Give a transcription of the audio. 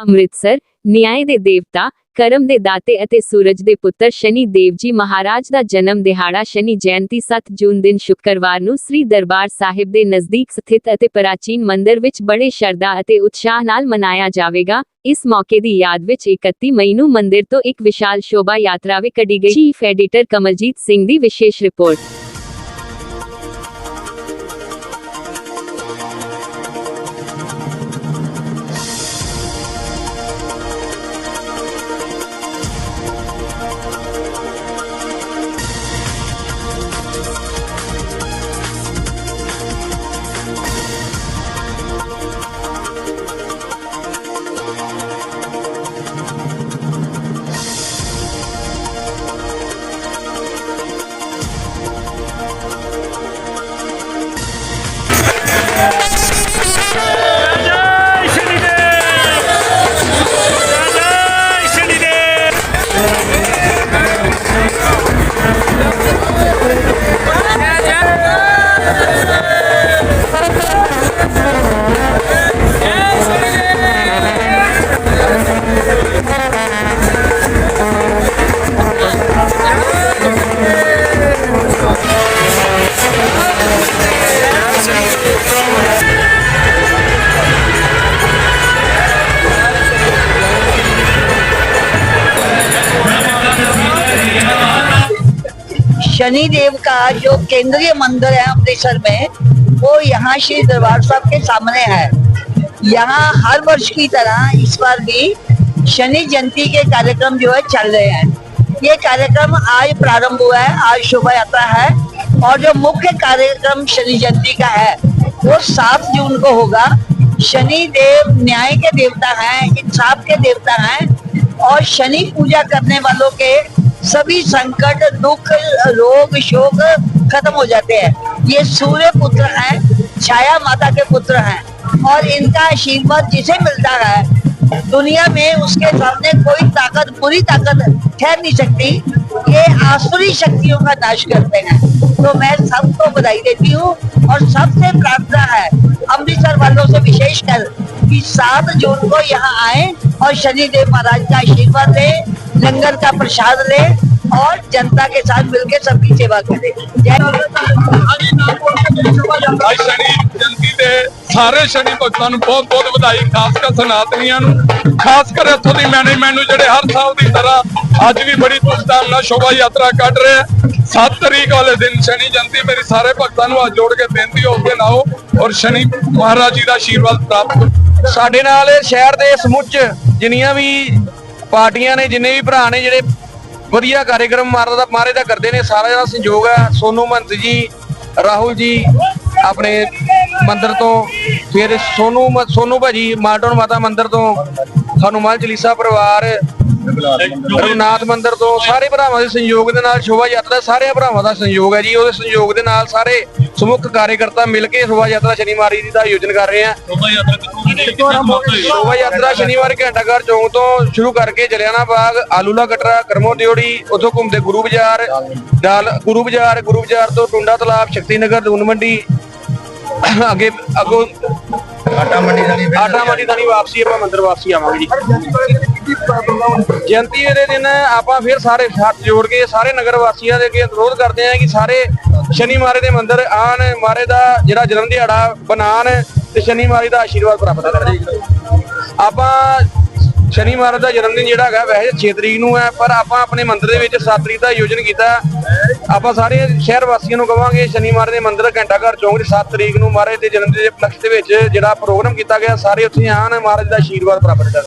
ਅੰਮ੍ਰਿਤਸਰ ਨਿਆਂ ਦੇ ਦੇਵਤਾ ਕਰਮ ਦੇ ਦਾਤੇ ਅਤੇ ਸੂਰਜ ਦੇ ਪੁੱਤਰ ਸ਼ਨੀ ਦੇਵ ਜੀ ਮਹਾਰਾਜ ਦਾ ਜਨਮ ਦਿਹਾੜਾ ਸ਼ਨੀ ਜਯੰਤੀ 7 ਜੂਨ ਦਿਨ ਸ਼ੁੱਕਰਵਾਰ ਨੂੰ ਸ੍ਰੀ ਦਰਬਾਰ ਸਾਹਿਬ ਦੇ ਨਜ਼ਦੀਕ ਸਥਿਤ ਅਤੇ ਪ੍ਰਾਚੀਨ ਮੰਦਿਰ ਵਿੱਚ ਬੜੇ ਸ਼ਰਧਾ ਅਤੇ ਉਤਸ਼ਾਹ ਨਾਲ ਮਨਾਇਆ ਜਾਵੇਗਾ। ਇਸ ਮੌਕੇ ਦੀ ਯਾਦ ਵਿੱਚ 31 ਮਈ ਨੂੰ ਮੰਦਿਰ ਤੋਂ ਇੱਕ ਵਿਸ਼ਾਲ ਸ਼ੋਭਾ ਯਾਤਰਾ ਵੀ ਕੱਢੀ ਗਈ। ਚੀਫ ਐਡੀਟਰ ਕਮਲਜੀਤ ਸਿੰਘ ਦੀ ਵਿਸ਼ੇਸ਼ ਰਿਪੋਰਟ। शनि देव का जो केंद्रीय मंदिर है अमृतसर में, वो यहाँ श्री दरबार साहब के सामने है। यहाँ हर वर्ष की तरह इस बार भी शनि जयंती के कार्यक्रम जो है चल रहे हैं। ये कार्यक्रम आज प्रारंभ हुआ है, आज शोभा यात्रा है और जो मुख्य कार्यक्रम शनि जयंती का है, वो सात जून को होगा। शनि देव न्याय के देवता हैं, इंसाफ के देवता हैं और शनि पूजा करने वालों के सभी संकट, दुख, रोग, शोक खत्म हो जाते हैं। ये सूर्य पुत्र हैं, छाया माता के पुत्र हैं। और इनका आशीर्वाद जिसे मिलता है, दुनिया में उसके सामने कोई ताकत, बुरी ताकत ठहर नहीं सकती। ये आसुरी शक्तियों का नाश करते हैं। तो मैं सबको बधाई देती हूँ और सबसे प्रार्थना है, अमृतसर वालों से विशेष कर कि सात जून को यहाँ आए और शनिदेव महाराज का आशीर्वाद ले। लंगर का प्रसाद ले और जनता के साथ मिलकर सबकी सेवा करें जय ਅੱਜ ਸ਼ਨੀ ਜਯੰਤੀ ਦੇ ਸਾਰੇ ਸ਼ਨੀ ਭਗਤਾਂ ਨੂੰ ਬਹੁਤ ਬਹੁਤ ਵਧਾਈ ਖਾਸ ਕਰ ਸਨਾਤਨੀਆਂ ਨੂੰ ਖਾਸ ਕਰ ਇੱਥੋਂ ਦੀ ਮੈਨੇਜਮੈਂਟ ਨੂੰ ਜਿਹੜੇ ਹਰ ਸਾਲ ਦੀ ਤਰ੍ਹਾਂ ਅੱਜ ਵੀ ਬੜੀ ਧੂਮਧਾਮ ਨਾਲ ਸ਼ੋਭਾ ਯਾਤਰਾ ਕੱਢ ਰਹੇ ਆ 7 ਤਰੀਕ ਵਾਲੇ ਦਿਨ ਸ਼ਨੀ ਜਯੰਤੀ ਮੇਰੀ ਸਾਰੇ ਭਗਤਾਂ ਨੂੰ ਹੱਥ ਜੋੜ ਕੇ ਬੇਨਤੀ ਹੋ ਕੇ ਨਾਓ ਔਰ ਸ਼ਨੀ ਮਹਾਰਾਜ ਜੀ ਦਾ ਆਸ਼ੀਰਵਾਦ ਪ੍ਰਾਪਤ ਕਰੋ ਸਾਡੇ ਨਾਲ ਸ਼ਹਿਰ ਦੇ ਸਮੁੱਚ ਜਿੰਨੀਆਂ ਵੀ ਪਾਰਟੀਆਂ ਨੇ ਜਿੰਨੇ ਵੀ ਭਰਾ ਨੇ ਜਿਹੜੇ ਵਧੀਆ ਕਾਰਜਕ੍ਰਮ ਮਾਰੇ ਦਾ ਮਾਰੇ ਦਾ ਕਰਦੇ ਨੇ, ਸਾਰਾ ਜਿਹੜਾ ਸੰਯੋਗ ਹੈ, ਸੋਨੂ ਮੰਤ ਜੀ, ਰਾਹੁਲ ਜੀ, ਆਪਣੇ ਮੰਦਰ ਤੋਂ, ਫਿਰ ਸੋਨੂ ਮ- ਸੋਨੂ ਭਾਜੀ, ਮਾਲਟਨ ਮਾਤਾ ਮੰਦਰ ਤੋਂ, ਹਨੂਮਾਨ ਚਲੀਸਾ ਪਰਿਵਾਰ ਰਘੁਨਾਥ ਮੰਦਿਰ ਤੋਂ ਸਾਰੇ ਭਰਾਵਾਂ ਦੇ ਸੰਯੋਗ ਦੇ ਨਾਲ ਸ਼ੋਭਾ ਯਾਤਰਾ ਸਾਰਿਆਂ ਭਰਾਵਾਂ ਦਾ ਸੰਯੋਗ ਹੈ ਜੀ। ਉਹਦੇ ਸੰਯੋਗ ਦੇ ਨਾਲ ਸਾਰੇ ਸਮੁੱਖ ਕਾਰਜਕਰਤਾ ਮਿਲ ਕੇ ਸ਼ੋਭਾ ਯਾਤਰਾ ਸ਼ਨੀਵਾਰੀ ਜੀ ਦਾ ਆਯੋਜਨ ਕਰ ਰਹੇ ਆ ਸ਼ੋਭਾ ਯਾਤਰਾ ਸ਼ਨੀਵਾਰ ਘੰਟਾਘਰ ਚੌਂਕ ਤੋਂ ਸ਼ੁਰੂ ਕਰਕੇ ਜਲਿਆਣਾ ਬਾਗ ਆਲੂਲਾ ਕਟਰਾ ਕਰਮੋ ਦਿਓੜੀ ਉਥੋਂ ਘੁੰਮਦੇ ਗੁਰੂ ਬਾਜ਼ਾਰ ਡਾਲ ਗੁਰੂ ਬਾਜ਼ਾਰ ਗੁਰੂ ਬਾਜ਼ਾਰ ਤੋਂ ਟੁੰਡਾ ਤਲਾਬ ਸ਼ਕਤੀ ਨਗਰ ਦੂਨ ਮੰਡੀ ਅੱਗੇ ਅੱਗੋਂ ਆਟਾ ਮੰਡੀ ਥਾਣੀ ਆਟਾ ਮੰਡੀ ਥਾਣੀ ਵਾਪਸੀ ਆਪਾਂ ਮੰਦਿਰ ਵਾਪਸੀ ਆਵਾਂਗੇ ਜੀ। ਜਯੰਤੀ ਦੇ ਦਿਨ ਆਪਾਂ ਫਿਰ ਸਾਰੇ ਹੱਥ ਜੋੜ ਕੇ ਸਾਰੇ ਨਗਰ ਵਾਸੀਆਂ ਦੇ ਅੱਗੇ ਅਨੁਰੋਧ ਕਰਦੇ ਹਾਂ ਕਿ ਸਾਰੇ ਸ਼ਨੀ ਮਾਰੇ ਦੇ ਮੰਦਿਰ ਆਣ, ਮਾਰੇ ਦਾ ਜਿਹੜਾ ਜਨਮ ਦਿਹਾੜਾ ਬਣਾਣ ਤੇ ਸ਼ਨੀ ਮਾਰੇ ਦਾ ਆਸ਼ੀਰਵਾਦ ਪ੍ਰਾਪਤ ਕਰਨ। ਆਪਾਂ ਸ਼ਨੀ ਮਹਾਰਾਜ ਦਾ ਜਨਮ ਦਿਨ ਜਿਹੜਾ ਹੈਗਾ, ਵੈਸੇ 6 ਤਰੀਕ ਨੂੰ ਹੈ, ਪਰ ਆਪਾਂ ਆਪਣੇ ਮੰਦਿਰ ਦੇ ਵਿੱਚ 7 ਤਰੀਕ ਦਾ ਆਯੋਜਨ ਕੀਤਾ। ਆਪਾਂ ਸਾਰੇ ਸ਼ਹਿਰ ਵਾਸੀਆਂ ਨੂੰ ਕਵਾਂਗੇ, ਸ਼ਨੀ ਮਹਾਰਾਜ ਦੇ ਮੰਦਿਰ ਘੰਟਾ ਘਰ ਚੌਂਕ ਦੇ 7 ਤਰੀਕ ਨੂੰ ਮਹਾਰਾਜ ਦੇ ਜਨਮ ਦਿਨ ਦੇ ਉਪਲਕਸ਼ ਦੇ ਵਿੱਚ ਜਿਹੜਾ ਪ੍ਰੋਗਰਾਮ ਕੀਤਾ ਗਿਆ, ਸਾਰੇ ਉੱਥੇ ਆਣ, ਮਹਾਰਾਜ ਦਾ ਆਸ਼ੀਰਵਾਦ ਪ੍ਰਾਪਤ ਕਰਨ।